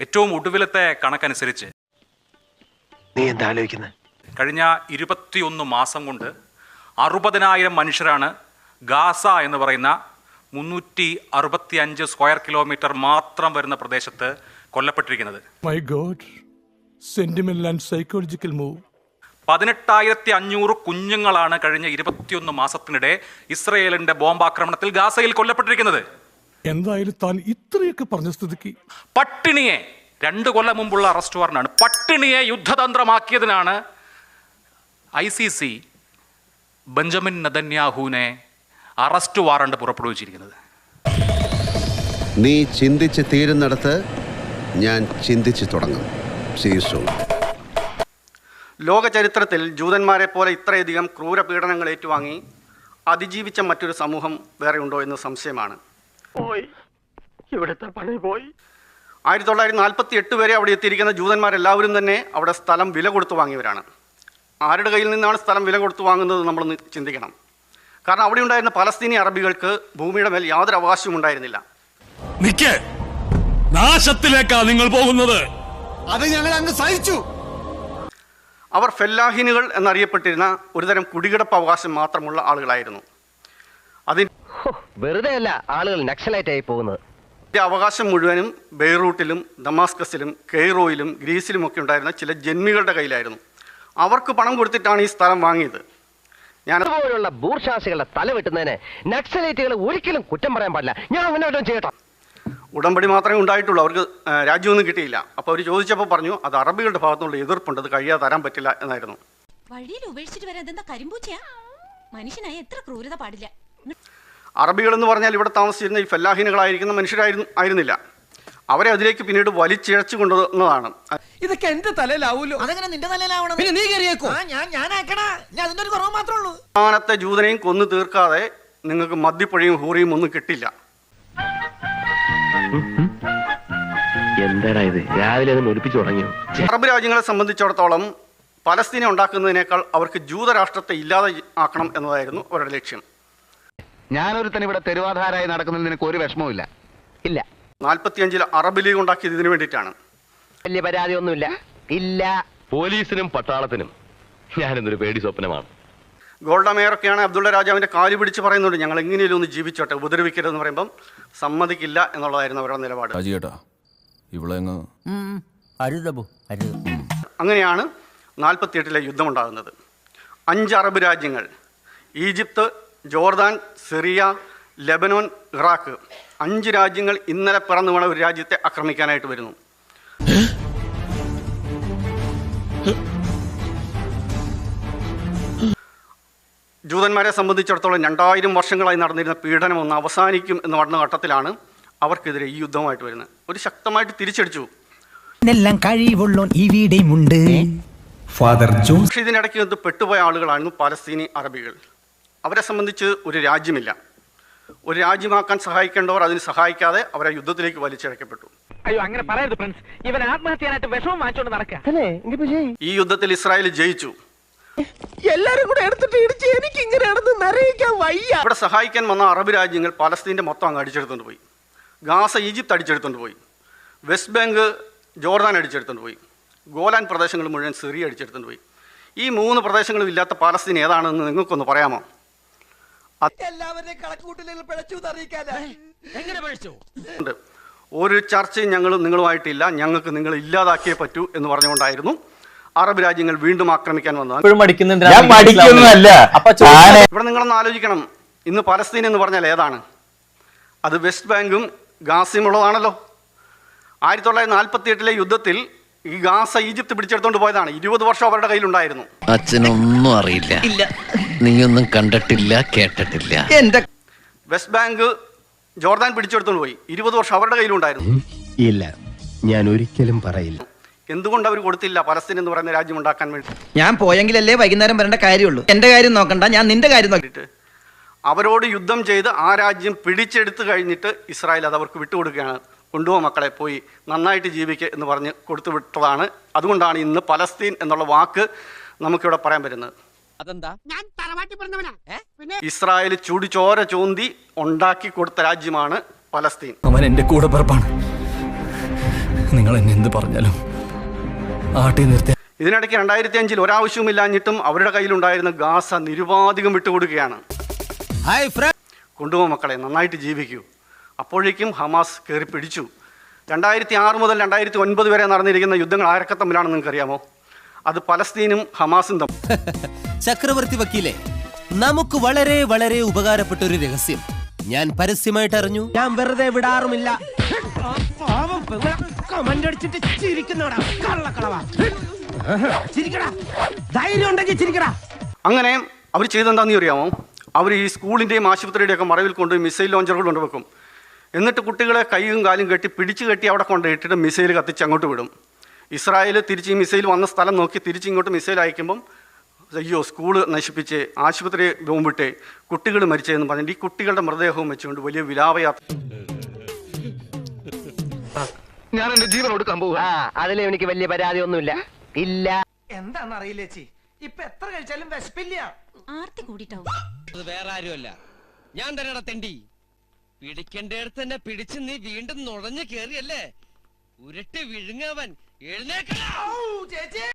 ഏറ്റവും ഒടുവിലത്തെ കണക്കനുസരിച്ച് നീ എന്താ ആലോചിക്കുന്നത് കഴിഞ്ഞ ഇരുപത്തിയൊന്ന് മാസം കൊണ്ട് അറുപതിനായിരം മനുഷ്യരാണ് ഗാസ എന്ന് പറയുന്ന മുന്നൂറ്റി അറുപത്തി അഞ്ച് സ്ക്വയർ കിലോമീറ്റർ മാത്രം വരുന്ന പ്രദേശത്ത് കൊല്ലപ്പെട്ടിരിക്കുന്നത്. My God sentimental and psychological move പതിനെട്ടായിരത്തി അഞ്ഞൂറ് കുഞ്ഞുങ്ങളാണ് കഴിഞ്ഞ ഇരുപത്തിയൊന്ന് മാസത്തിനിടെ ഇസ്രയേലിന്റെ ബോംബാക്രമണത്തിൽ ഗാസയിൽ കൊല്ലപ്പെട്ടിരിക്കുന്നത്. എന്തായാലും താൻ ഇത്രയൊക്കെ പറഞ്ഞ സ്ഥിതിക്ക് പട്ടിണിയെ രണ്ട് കൊല്ലം മുമ്പുള്ള അറസ്റ്റ് വാറണ്ടാണ് പട്ടിണിയെ യുദ്ധതന്ത്രമാക്കിയതിനാണ് ഐ സി സി ബെഞ്ചമിൻ നദന്യാഹുവിനെ അറസ്റ്റ് വാറണ്ട് പുറപ്പെടുവിച്ചിരിക്കുന്നത്. നീ ചിന്തിച്ച് തീരുന്നിടത്ത് ഞാൻ ചിന്തിച്ചു തുടങ്ങും. ലോക ചരിത്രത്തിൽ ജൂതന്മാരെ പോലെ ഇത്രയധികം ക്രൂരപീഡനങ്ങൾ ഏറ്റുവാങ്ങി അതിജീവിച്ച മറ്റൊരു സമൂഹം വേറെ ഉണ്ടോ എന്ന് സംശയമാണ്. പോയി. ഇവിടുത്തെ പണി പോയി. ആയിരത്തി തൊള്ളായിരത്തി നാൽപ്പത്തി എട്ട് വരെ അവിടെ എത്തിയിരിക്കുന്ന ജൂതന്മാരെല്ലാവരും തന്നെ അവിടെ സ്ഥലം വില കൊടുത്തു വാങ്ങിയവരാണ്. ആരുടെ കയ്യിൽ നിന്നാണ് സ്ഥലം വില കൊടുത്തു വാങ്ങുന്നത് നമ്മൾ ചിന്തിക്കണം. കാരണം അവിടെ ഉണ്ടായിരുന്ന പലസ്തീനി അറബികൾക്ക് ഭൂമിയുടെ മേൽ യാതൊരു അവകാശവും ഉണ്ടായിരുന്നില്ല. നിക്ക്. നാശത്തിലേക്കാ നിങ്ങൾ പോകുന്നത്. അത് ഞങ്ങൾ അങ്ങ് സഹിച്ചു. അവർ ഫെല്ലാഹിനുകൾ എന്നറിയപ്പെട്ടിരുന്ന ഒരുതരം കുടികിടപ്പ് അവകാശം മാത്രമുള്ള ആളുകളായിരുന്നു. അതിന്റെ വെറുതെ അല്ല ആളുകൾ നക്സലൈറ്റ് ആയി പോകുന്നത് അവകാശം മുഴുവനും ബെയ്റൂട്ടിലും ദമാസ്കസിലും കെയ്റോയിലും ഗ്രീസിലുമൊക്കെ ഉണ്ടായിരുന്ന ചില ജന്മികളുടെ കയ്യിലായിരുന്നു. അവർക്ക് പണം കൊടുത്തിട്ടാണ് ഈ സ്ഥലം വാങ്ങിയത്. ഞാൻ അതുപോലുള്ള ബൂർഷാസികളുടെ തല വെട്ടുന്നതിന് നക്സലൈറ്റുകൾ ഒരിക്കലും കുറ്റം പറയാൻ പാടില്ല. ഞാൻ അങ്ങനെ വല്ലതും ചെയ്യട്ടെ. ഉടമ്പടി മാത്രമേ ഉണ്ടായിട്ടുള്ളൂ. അവർക്ക് രാജ്യമൊന്നും കിട്ടിയില്ല. അപ്പോൾ അവർ ചോദിച്ചപ്പോൾ പറഞ്ഞു അത് അറബികളുടെ ഭാഗത്തുള്ള എതിർപ്പുണ്ട്. അത് കഴിയാതെ തരാൻ പറ്റില്ല എന്നായിരുന്നു. വഴിയിൽ ഉപേക്ഷിച്ചിട്ട് വരാൻ എന്താ കരിമ്പൂച്ചയാ? മനുഷ്യനായ എത്ര ക്രൂരത പാടില്ല. അറബികൾ എന്ന് പറഞ്ഞാൽ ഇവിടെ താമസിച്ചിരുന്ന ഈ ഫെല്ലാഹിനുകളായിരിക്കുന്ന മനുഷ്യരായിരുന്നു ആയിരുന്നില്ല. അവരെ അതിലേക്ക് പിന്നീട് വലിച്ചിഴച്ചു കൊണ്ടുവന്നതാണ് ഇതൊക്കെ എന്റെ തലയിലാവൂലോ? അതങ്ങനെ നിന്റെ തലയിലാവണം? പിന്നെ നീ കയറിയേക്കോ ഞാൻ ഞാൻ ആക്കണ ഞാൻ അതിന്റെ ഒരു കുറവ് മാത്രമേ ഉള്ളൂ. ജൂതനെയും കൊന്നു തീർക്കാതെ നിങ്ങൾക്ക് മദ്യപ്പുഴയും ഹൂറിയും ഒന്നും കിട്ടില്ല. എന്താടാ ഇത്? രാവിലെ തന്നെ ഒലിപ്പിച്ചു തുടങ്ങിയോ? അറബ് രാജ്യങ്ങളെ സംബന്ധിച്ചിടത്തോളം പലസ്തീനെ ഉണ്ടാക്കുന്നതിനേക്കാൾ അവർക്ക് ജൂതരാഷ്ട്രത്തെ ഇല്ലാതെ ആക്കണം എന്നതായിരുന്നു അവരുടെ ലക്ഷ്യം. ഞാനൊരുത്തൻ ഇവിടെ തെരുവാധാരായി നടക്കുന്നതിൽ നിനക്ക് ഒരു വിഷമവും ഇല്ല. നാൽപ്പത്തിയഞ്ചിൽ അറബ് ലീഗ് ഉണ്ടാക്കിയത് ഇതിനു വേണ്ടിയിട്ടാണ്. വലിയ പരാതി ഒന്നുമില്ല ഇല്ല. പോലീസിനും പട്ടാളത്തിനും ഞാനിന്നൊരു പേടി സ്വപ്നമാണ്. ഗോൾഡ മേയറൊക്കെയാണ് അബ്ദുള്ള രാജാവിന്റെ കാലു പിടിച്ച് പറയുന്നുണ്ട്. ഞങ്ങൾ എങ്ങനെയും ഒന്ന് ജീവിച്ചോട്ടെ ഉപദ്രവിക്കരുതെന്ന് പറയുമ്പം സമ്മതിക്കില്ല എന്നുള്ളതായിരുന്നു അവരുടെ നിലപാട്. അങ്ങനെയാണ് ഇവിടെ എട്ടിലെ അരുതബു അരുത്. അങ്ങനെയാണ് നാൽപ്പത്തിയെട്ടിലെ യുദ്ധമുണ്ടാകുന്നത്. അഞ്ച് അറബ് രാജ്യങ്ങൾ Egypt Jordan Syria Lebanon Iraq. അഞ്ച് രാജ്യങ്ങൾ ഇന്നലെ പിറന്നു വീണ ഒരു രാജ്യത്തെ ആക്രമിക്കാനായിട്ട് വരുന്നു. ജൂതന്മാരെ സംബന്ധിച്ചിടത്തോളം രണ്ടായിരം വർഷങ്ങളായി നടന്നിരുന്ന പീഡനം ഒന്ന് അവസാനിക്കും എന്ന് പറഞ്ഞ ഘട്ടത്തിലാണ് അവർക്കെതിരെ ഈ യുദ്ധമായിട്ട് വരുന്നത്. ഒരു ശക്തമായിട്ട് തിരിച്ചടിച്ചു. എല്ലാം കഴിവുള്ളോൻ ഇവിടെയുമുണ്ട് ഫാദർ പക്ഷേ ഇതിനിടയ്ക്ക് ഇത് പെട്ടുപോയ ആളുകളായിരുന്നു പലസ്തീനി അറബികൾ. അവരെ സംബന്ധിച്ച് ഒരു രാജ്യമില്ല. ഒരു രാജ്യമാക്കാൻ സഹായിക്കേണ്ടവർ അതിന് സഹായിക്കാതെ അവരെ യുദ്ധത്തിലേക്ക് വലിച്ചിഴക്കപ്പെട്ടു. അയ്യോ അങ്ങനെ പറയരുത് ഫ്രണ്ട്സ്. ഇവൻ ആത്മഹത്യാനായിട്ട് വിഷമം വാങ്ങിച്ചോണ്ട് നടക്കുക ഈ യുദ്ധത്തിൽ ഇസ്രായേൽ ജയിച്ചു. എല്ലാരും കൂടെ എടുത്തിട്ട് ഇടിച്ച് എനിക്ക് ഇങ്ങനെ നിറയിക്കാൻ വയ്യ. ഇവിടെ സഹായിക്കാൻ വന്ന അറബ് രാജ്യങ്ങൾ പലസ്തീന്റെ മൊത്തം അങ്ങ് അടിച്ചെടുത്തുകൊണ്ട് പോയി. ഗാസ ഈജിപ്ത് അടിച്ചെടുത്തുകൊണ്ട് പോയി. വെസ്റ്റ് ബാങ്ക് ജോർദാൻ അടിച്ചെടുത്തുകൊണ്ട് പോയി. ഗോലാൻ പ്രദേശങ്ങൾ മുഴുവൻ സിറിയ അടിച്ചെടുത്തുകൊണ്ട് പോയി. ഈ മൂന്ന് പ്രദേശങ്ങളും ഇല്ലാത്ത പാലസ്തീൻ ഏതാണെന്ന് നിങ്ങൾക്കൊന്ന് പറയാമോ? എല്ലാവരുടെയും കണക്കുകൂട്ടിൽ പിഴച്ചു എങ്ങനെ പിഴച്ചു? ഒരു ചർച്ചയും ഞങ്ങൾ നിങ്ങളുമായിട്ടില്ല. ഞങ്ങൾക്ക് നിങ്ങൾ ഇല്ലാതാക്കിയേ പറ്റൂ എന്ന് പറഞ്ഞുകൊണ്ടായിരുന്നു അറബ് രാജ്യങ്ങൾ വീണ്ടും ആക്രമിക്കാൻ വന്നത്. ഇവിടെ നിങ്ങളൊന്ന് ആലോചിക്കണം. ഇന്ന് പലസ്തീൻ എന്ന് പറഞ്ഞാൽ ഏതാണ്? അത് വെസ്റ്റ് ബാങ്കും ഗാസയും ഉള്ളതാണല്ലോ. ആയിരത്തി തൊള്ളായിരത്തി നാൽപ്പത്തി എട്ടിലെ യുദ്ധത്തിൽ ഈ ഗാസ ഈജിപ്ത് പിടിച്ചെടുത്തോണ്ട് പോയതാണ്. ഇരുപത് വർഷം അവരുടെ കയ്യിലുണ്ടായിരുന്നു. അച്ഛനൊന്നും അറിയില്ല. ഇല്ല. നീയൊന്നും കണ്ടിട്ടില്ല കേട്ടിട്ടില്ല. എന്റെ വെസ്റ്റ് ബാങ്ക് ജോർദാൻ പിടിച്ചെടുത്തോണ്ട് പോയി. ഇരുപത് വർഷം അവരുടെ കയ്യിലുണ്ടായിരുന്നു. ഇല്ല. ഞാൻ ഒരിക്കലും പറയില്ല. എന്തുകൊണ്ട് അവർ കൊടുത്തില്ല പലസ്തീൻ എന്ന് പറയുന്ന രാജ്യം ഉണ്ടാക്കാൻ വേണ്ടി? ഞാൻ പോയെങ്കിലല്ലേ വൈകുന്നേരം വരേണ്ട കാര്യമുള്ളൂ. എന്റെ കാര്യം നോക്കണ്ട ഞാൻ നിന്റെ കാര്യം നോക്കിയിട്ട് അവരോട് യുദ്ധം ചെയ്ത് ആ രാജ്യം പിടിച്ചെടുത്ത് കഴിഞ്ഞിട്ട് ഇസ്രായേൽ അത് അവർക്ക് വിട്ടുകൊടുക്കുകയാണ്. കൊണ്ടുപോകും മക്കളെ പോയി നന്നായിട്ട് ജീവിക്കുക എന്ന് പറഞ്ഞ് കൊടുത്തു വിട്ടതാണ്. അതുകൊണ്ടാണ് ഇന്ന് പലസ്തീൻ എന്നുള്ള വാക്ക് നമുക്കിവിടെ പറയാൻ പറ്റുന്നത്. അതെന്താ? ഇസ്രായേൽ ചുടിച്ചോര ചൂന്തി ഉണ്ടാക്കി കൊടുത്ത രാജ്യമാണ് പലസ്തീൻ. അവൻ എന്റെ കൂടെ പറപ്പാണ്. നിങ്ങൾ എന്നെ എന്ത് പറഞ്ഞാലും ആട്ടി നിർത്തി. ഇതിനിടയ്ക്ക് രണ്ടായിരത്തി അഞ്ചിൽ ഒരാവശ്യവുമില്ലാഞ്ഞിട്ടും അവരുടെ കയ്യിലുണ്ടായിരുന്ന ഗാസ നിരുപാധികം വിട്ടുകൊടുക്കുകയാണ്. കൊണ്ടുപോ മക്കളെ നന്നായിട്ട് ജീവിക്കൂ. അപ്പോഴേക്കും ഹമാസ് കയറി പിടിച്ചു. രണ്ടായിരത്തി ആറ് മുതൽ രണ്ടായിരത്തി ഒൻപത് വരെ നടന്നിരിക്കുന്ന യുദ്ധങ്ങൾ ആരൊക്കെ തമ്മിലാണെന്ന് നിങ്ങൾക്കറിയാമോ? അത് പലസ്തീനും ഹമാസും തമ്മിൽ. ചക്രവർത്തി വക്കീലെ നമുക്ക് വളരെ വളരെ ഉപകാരപ്പെട്ട ഒരു രഹസ്യം. ഞാൻ പരസ്യമായിട്ട് അറിഞ്ഞു. ഞാൻ വെറുതെ വിടാറുമില്ല. കമന്റ് അടിച്ചിട്ട് ചിരിക്കുന്നോടാ കള്ളക്കളവാ. ചിരിക്കടാ. ധൈര്യം ചിരിക്കടാ. അങ്ങനെ അവർ ചെയ്തെന്താണെന്ന് അറിയാമോ? അവർ ഈ സ്കൂളിന്റെയും സ്കൂളിന്റെയും ആശുപത്രിയുടെയൊക്കെ മറവിൽ കൊണ്ട് മിസൈൽ ലോഞ്ചറുകൾ കൊണ്ടുവെക്കും. എന്നിട്ട് കുട്ടികളെ കൈയും കാലും കെട്ടി പിടിച്ചു കെട്ടി അവിടെ കൊണ്ടിട്ടിട്ട് മിസൈൽ കത്തിച്ച് അങ്ങോട്ട് വിടും. ഇസ്രായേൽ തിരിച്ച് ഈ മിസൈൽ വന്ന സ്ഥലം നോക്കി തിരിച്ച് ഇങ്ങോട്ട് മിസൈൽ അയക്കുമ്പം അയ്യോ സ്കൂൾ നശിപ്പിച്ച് ആശുപത്രി ബോംബിട്ട് കുട്ടികൾ മരിച്ചതെന്ന് പറഞ്ഞിട്ട് ഈ കുട്ടികളുടെ മൃതദേഹവും വെച്ചുകൊണ്ട് വലിയ വിലാപയാത്ര ഞാൻ എന്റെ ജീവൻ കൊടുക്കാൻ പോകും ആ അതിലും എനിക്ക് വലിയ പരാതി ഒന്നുമില്ല ഇല്ല. എന്താണെന്ന് അറിയില്ല ചേച്ചി? ഇപ്പൊ എത്ര കഴിച്ചാലും വിശപ്പില്ല. ആർത്തി കൂടിട്ടാവും അത് വേറെ ആരുമല്ല. ഞാൻ തന്നെ തെണ്ടി. പിടിക്കേണ്ടടുത്ത് തന്നെ പിടിച്ച് നീ വീണ്ടും നുഴഞ്ഞു കേറിയല്ലേ? ഉരുട്ടി വിഴുങ്ങവൻ എഴുന്നേക്കടാ ചേച്ചി